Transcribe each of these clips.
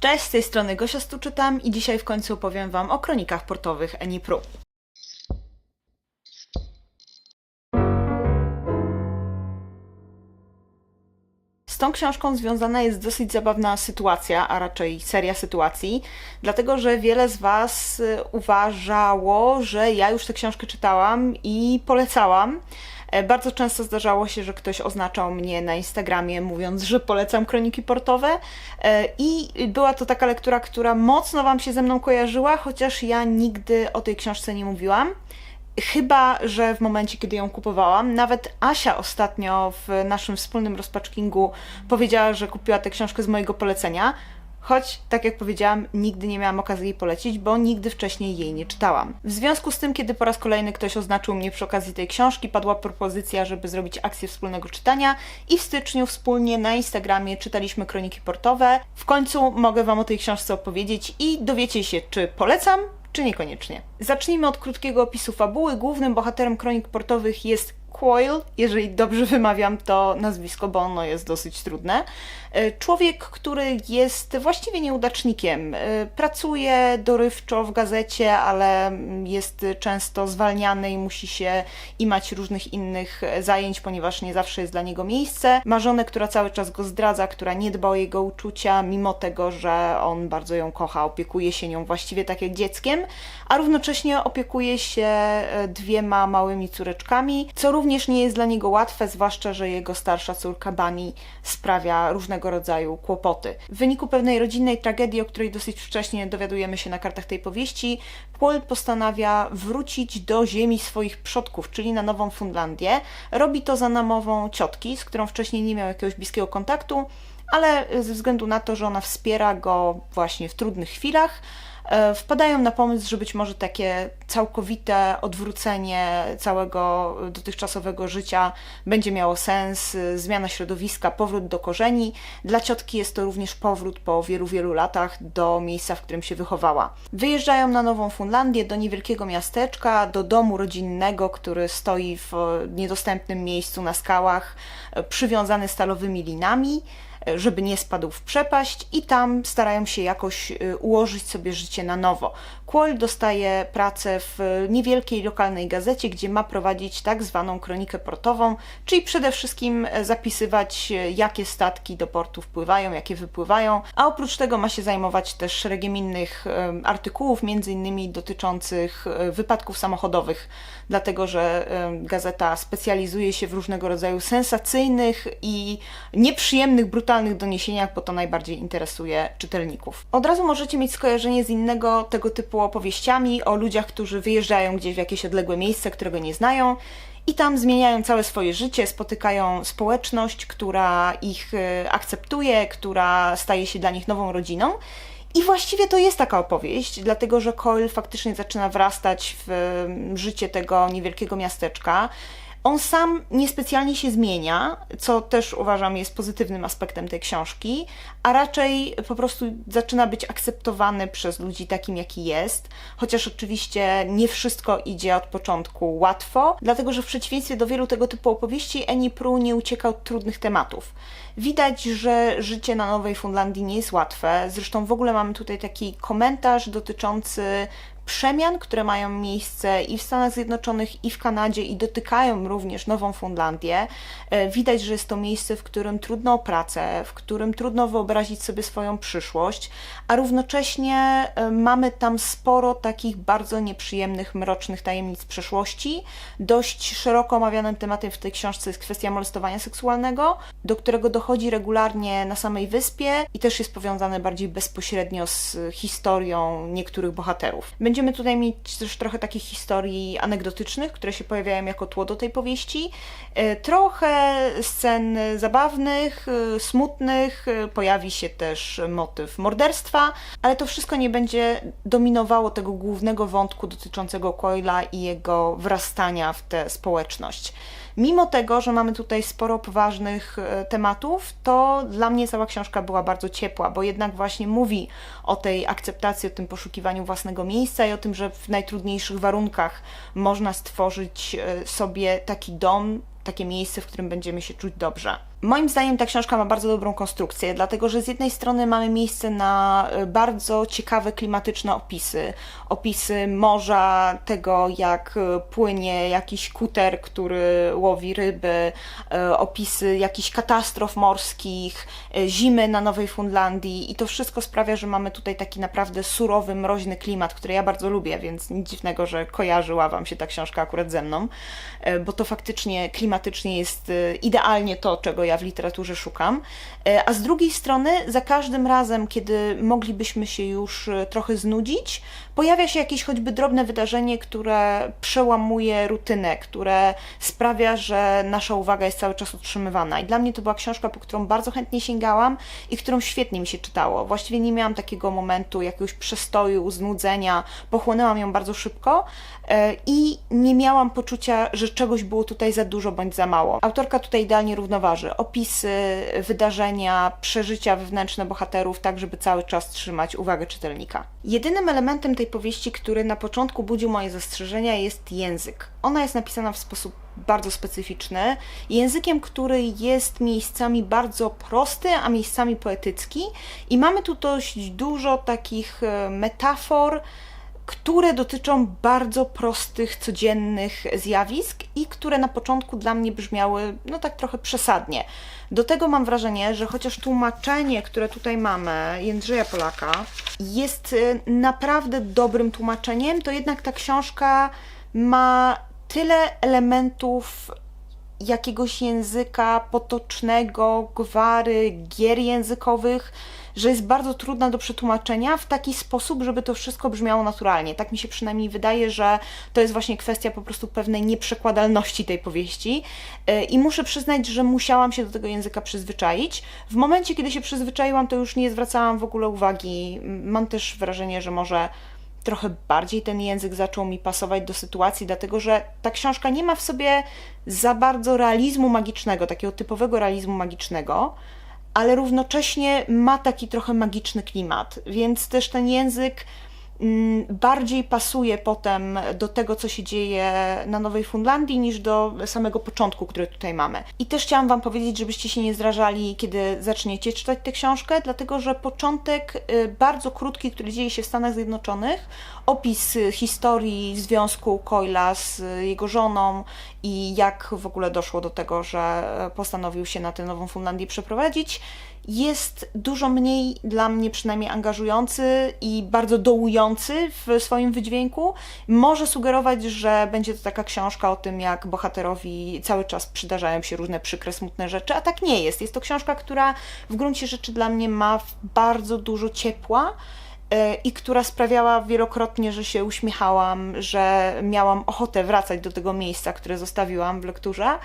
Cześć, z tej strony Gosia Stuczytam i dzisiaj w końcu opowiem Wam o kronikach portowych Eni Pru. Z tą książką związana jest dosyć zabawna sytuacja, a raczej seria sytuacji, dlatego że wiele z Was y, uważało, że ja już tę książkę czytałam i polecałam. E, Bardzo często zdarzało się, że ktoś oznaczał mnie na Instagramie, mówiąc, że polecam kroniki portowe. E, I była to taka lektura, która mocno Wam się ze mną kojarzyła, chociaż ja nigdy o tej książce nie mówiłam. Chyba, że w momencie, kiedy ją kupowałam, nawet Asia ostatnio w naszym wspólnym rozpaczkingu powiedziała, że kupiła tę książkę z mojego polecenia. Choć, tak jak powiedziałam, nigdy nie miałam okazji jej polecić, bo nigdy wcześniej jej nie czytałam. W związku z tym, kiedy po raz kolejny ktoś oznaczył mnie przy okazji tej książki, padła propozycja, żeby zrobić akcję wspólnego czytania i w styczniu wspólnie na Instagramie czytaliśmy kroniki portowe. W końcu mogę Wam o tej książce opowiedzieć i dowiecie się, czy polecam, czy niekoniecznie. Zacznijmy od krótkiego opisu fabuły. Głównym bohaterem kronik portowych jest Coil, jeżeli dobrze wymawiam to nazwisko, bo ono jest dosyć trudne. E, Człowiek, który jest właściwie nieudacznikiem. E, Pracuje dorywczo w gazecie, ale jest często zwalniany i musi się imać różnych innych zajęć, ponieważ nie zawsze jest dla niego miejsce. Ma żonę, która cały czas go zdradza, która nie dba o jego uczucia, mimo tego, że on bardzo ją kocha, opiekuje się nią właściwie tak jak dzieckiem, a równocześnie opiekuje się e, dwiema małymi córeczkami, co również nie jest dla niego łatwe, zwłaszcza, że jego starsza córka Bani sprawia różnego rodzaju kłopoty. W wyniku pewnej rodzinnej tragedii, o której dosyć wcześnie dowiadujemy się na kartach tej powieści, Paul postanawia wrócić do ziemi swoich przodków, czyli na Nową Fundlandię. Robi to za namową ciotki, z którą wcześniej nie miał jakiegoś bliskiego kontaktu, ale ze względu na to, że ona wspiera go właśnie w trudnych chwilach, wpadają na pomysł, że być może takie całkowite odwrócenie całego dotychczasowego życia będzie miało sens, y, zmiana środowiska, powrót do korzeni. Dla ciotki jest to również powrót po wielu, wielu latach do miejsca, w którym się wychowała. Wyjeżdżają na Nową Fundlandię, do niewielkiego miasteczka, do domu rodzinnego, który stoi w e, niedostępnym miejscu na skałach, e, przywiązany stalowymi linami żeby nie spadł w przepaść i tam starają się jakoś y, ułożyć sobie życie na nowo. Quoll dostaje pracę w niewielkiej lokalnej gazecie, gdzie ma prowadzić tak zwaną kronikę portową, czyli przede wszystkim e, zapisywać, e, jakie statki do portu wpływają, jakie wypływają, a oprócz tego ma się zajmować też szeregiem innych e, artykułów, między innymi dotyczących wypadków samochodowych, dlatego że gazeta specjalizuje się w różnego rodzaju sensacyjnych i nieprzyjemnych, brutalnych doniesieniach, bo to najbardziej interesuje czytelników. Od razu możecie mieć skojarzenie z innego tego typu opowieściami o ludziach, którzy wyjeżdżają gdzieś w jakieś odległe miejsce, którego nie znają i tam zmieniają całe swoje życie, spotykają społeczność, która ich e, akceptuje, która staje się dla nich nową rodziną. I właściwie to jest taka opowieść, dlatego że Coyle faktycznie zaczyna wrastać w em, życie tego niewielkiego miasteczka. On sam niespecjalnie się zmienia, co też uważam jest pozytywnym aspektem tej książki, a raczej po prostu zaczyna być akceptowany przez ludzi takim, jaki jest, chociaż oczywiście nie wszystko idzie od początku łatwo, dlatego że w przeciwieństwie do wielu tego typu opowieści Eni Pru nie ucieka od trudnych tematów. Widać, że życie na Nowej Fundlandii nie jest łatwe, zresztą w ogóle mamy tutaj taki komentarz dotyczący przemian, które mają miejsce i w Stanach Zjednoczonych, i w Kanadzie, i dotykają również Nową Fundlandię. E, Widać, że jest to miejsce, w którym trudno o pracę, w którym trudno wyobrazić sobie swoją przyszłość, a równocześnie e, mamy tam sporo takich bardzo nieprzyjemnych, mrocznych tajemnic przeszłości. Dość szeroko omawianym tematem w tej książce jest kwestia molestowania seksualnego, do którego dochodzi regularnie na samej wyspie i też jest powiązane bardziej bezpośrednio z historią niektórych bohaterów. Będziemy tutaj mieć też trochę takich historii anegdotycznych, które się pojawiają jako tło do tej powieści. E, Trochę scen zabawnych, e, smutnych, e, pojawi się też motyw morderstwa, ale to wszystko nie będzie dominowało tego głównego wątku dotyczącego Coila i jego wrastania w tę społeczność. Mimo tego, że mamy tutaj sporo poważnych e, tematów, to dla mnie cała książka była bardzo ciepła, bo jednak właśnie mówi o tej akceptacji, o tym poszukiwaniu własnego miejsca i o tym, że w najtrudniejszych warunkach można stworzyć e, sobie taki dom, takie miejsce, w którym będziemy się czuć dobrze. Moim zdaniem ta książka ma bardzo dobrą konstrukcję, dlatego że z jednej strony mamy miejsce na e, bardzo ciekawe klimatyczne opisy. Opisy morza, tego jak e, płynie jakiś kuter, który łowi ryby, e, opisy jakichś katastrof morskich, zimy na Nowej Fundlandii i to wszystko sprawia, że mamy tutaj taki naprawdę surowy, mroźny klimat, który ja bardzo lubię, więc nic dziwnego, że kojarzyła Wam się ta książka akurat ze mną, bo to faktycznie klimatycznie jest idealnie to, czego ja w literaturze szukam. E, A z drugiej strony, za każdym razem, kiedy moglibyśmy się już e, trochę znudzić, pojawia się jakieś choćby drobne wydarzenie, które przełamuje rutynę, które sprawia, że nasza uwaga jest cały czas utrzymywana. I dla mnie to była książka, po którą bardzo chętnie sięgałam i którą świetnie mi się czytało. Właściwie nie miałam takiego momentu jakiegoś przestoju, znudzenia, pochłonęłam ją bardzo szybko e, i nie miałam poczucia, że czegoś było tutaj za dużo bądź za mało. Autorka tutaj idealnie równoważy opisy, wydarzenia, przeżycia wewnętrzne bohaterów, tak żeby cały czas trzymać uwagę czytelnika. Jedynym elementem tej powieści, który na początku budził moje zastrzeżenia, jest język. Ona jest napisana w sposób bardzo specyficzny, językiem, który jest miejscami bardzo prosty, a miejscami poetycki i mamy tu dość dużo takich e, metafor, które dotyczą bardzo prostych, codziennych zjawisk i które na początku dla mnie brzmiały, no tak trochę przesadnie. Do tego mam wrażenie, że chociaż tłumaczenie, które tutaj mamy, Jędrzeja Polaka, jest y, naprawdę dobrym tłumaczeniem, to jednak ta książka ma tyle elementów jakiegoś języka potocznego, gwary, gier językowych, że jest bardzo trudna do przetłumaczenia w taki sposób, żeby to wszystko brzmiało naturalnie. Tak mi się przynajmniej wydaje, że to jest właśnie kwestia po prostu pewnej nieprzekładalności tej powieści. Yy, I muszę przyznać, że musiałam się do tego języka przyzwyczaić. W momencie, kiedy się przyzwyczaiłam, to już nie zwracałam w ogóle uwagi. Mam też wrażenie, że może trochę bardziej ten język zaczął mi pasować do sytuacji, dlatego że ta książka nie ma w sobie za bardzo realizmu magicznego, takiego typowego realizmu magicznego, ale równocześnie ma taki trochę magiczny klimat, więc też ten język bardziej pasuje potem do tego, co się dzieje na Nowej Fundlandii, niż do samego początku, który tutaj mamy. I też chciałam Wam powiedzieć, żebyście się nie zrażali, kiedy zaczniecie czytać tę książkę, dlatego że początek y, bardzo krótki, który dzieje się w Stanach Zjednoczonych, opis historii związku Coila z jego żoną i jak w ogóle doszło do tego, że postanowił się na tę Nową Fundlandię przeprowadzić, jest dużo mniej dla mnie przynajmniej angażujący i bardzo dołujący w swoim wydźwięku. Może sugerować, że będzie to taka książka o tym, jak bohaterowi cały czas przydarzają się różne przykre, smutne rzeczy, a tak nie jest. Jest to książka, która w gruncie rzeczy dla mnie ma bardzo dużo ciepła i która sprawiała wielokrotnie, że się uśmiechałam, że miałam ochotę wracać do tego miejsca, które zostawiłam w lekturze,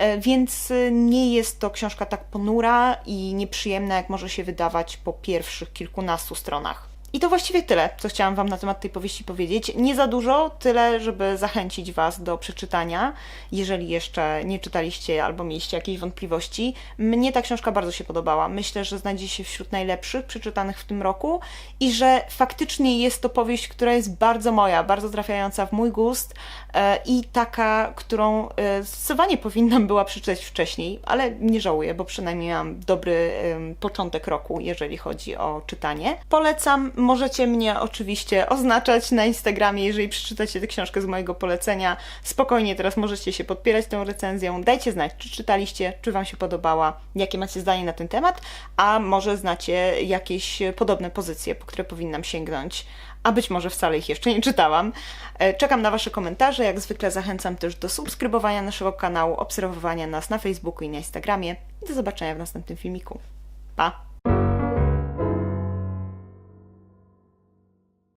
E, więc e, nie jest to książka tak ponura i nieprzyjemna, jak może się wydawać po pierwszych kilkunastu stronach. I to właściwie tyle, co chciałam Wam na temat tej powieści powiedzieć. Nie za dużo, tyle, żeby zachęcić Was do przeczytania, jeżeli jeszcze nie czytaliście albo mieliście jakieś wątpliwości. Mnie ta książka bardzo się podobała. Myślę, że znajdzie się wśród najlepszych przeczytanych w tym roku i że faktycznie jest to powieść, która jest bardzo moja, bardzo trafiająca w mój gust e, i taka, którą zdecydowanie powinnam była przeczytać wcześniej, ale nie żałuję, bo przynajmniej miałam dobry początek roku, jeżeli chodzi o czytanie. Polecam, możecie mnie oczywiście oznaczać na Instagramie, jeżeli przeczytacie tę książkę z mojego polecenia. Spokojnie teraz możecie się podpierać tą recenzją. Dajcie znać, czy czytaliście, czy Wam się podobała, jakie macie zdanie na ten temat, a może znacie jakieś podobne pozycje, po które powinnam sięgnąć a być może wcale ich jeszcze nie czytałam. E, Czekam na Wasze komentarze. Jak zwykle zachęcam też do subskrybowania naszego kanału, obserwowania nas na Facebooku i na Instagramie. Do zobaczenia w następnym filmiku. Pa!